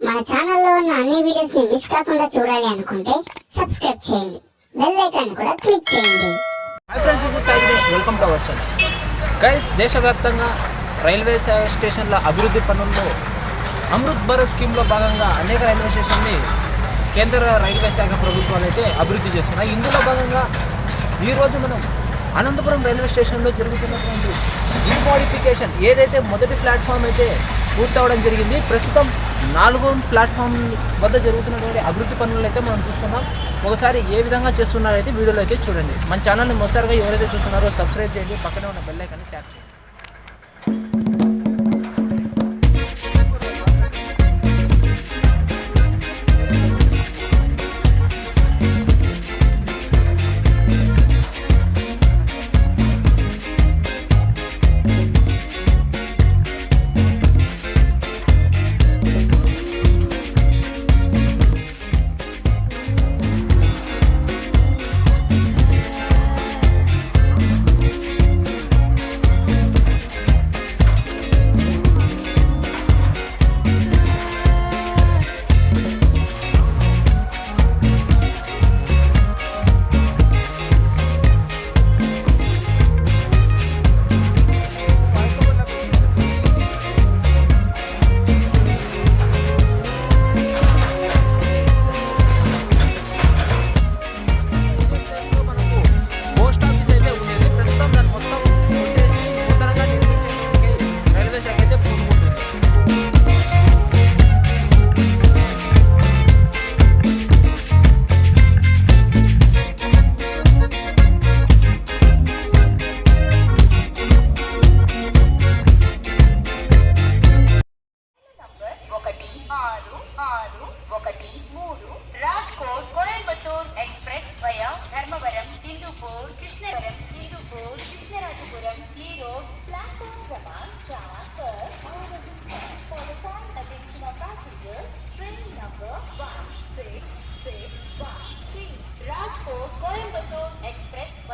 మన ఛానల్లో ఉన్న అన్ని వీడియోస్ని మిస్ కాకుండా చూడాలి అనుకుంటే సబ్స్క్రైబ్ చేయండి. బెల్ ఐకాన్ కూడా క్లిక్ చేయండి. Hi friends this is Sai welcome to our channel guys దేశవ్యాప్తంగా రైల్వే స్టేషన్ల అభివృద్ధి పనుల్లో అమృత్ భారత్ స్కీమ్లో భాగంగా అనేక రైల్వే స్టేషన్ని కేంద్ర రైల్వే శాఖ ప్రభుత్వాలు అయితే అభివృద్ధి చేస్తున్నాయి. ఇందులో భాగంగా ఈరోజు మనం అనంతపురం రైల్వే స్టేషన్లో జరుగుతున్నటువంటి మోడిఫికేషన్ ఏదైతే మొదటి ప్లాట్ఫామ్ అయితే పూర్తవడం జరిగింది ప్రస్తుతం నాలుగో ప్లాట్ఫామ్ వద్ద జరుగుతున్నటువంటి అభివృద్ధి పనులను అయితే మనం చూస్తున్నాం. ఒకసారి ఏ విధంగా చేస్తున్నారో అయితే వీడియోలో అయితే చూడండి. మన ఛానల్ని మొదటిసారిగా ఎవరైతే చూస్తున్నారో సబ్స్క్రైబ్ చేయండి. పక్కనే ఉన్న బెల్లైకాన్ని ట్యాప్ చేయండి.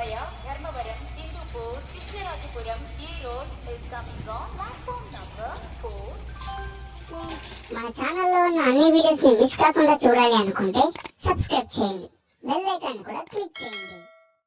Express via Dharmavaram Hindupur Krishnarajapuram is coming on platform number మన ఛానల్లో ఉన్న అన్ని వీడియోస్ని మిస్ కాకుండా చూడాలి అనుకుంటే సబ్స్క్రైబ్ చేయండి. బెల్ ఐకాన్ కూడా క్లిక్ చేయండి.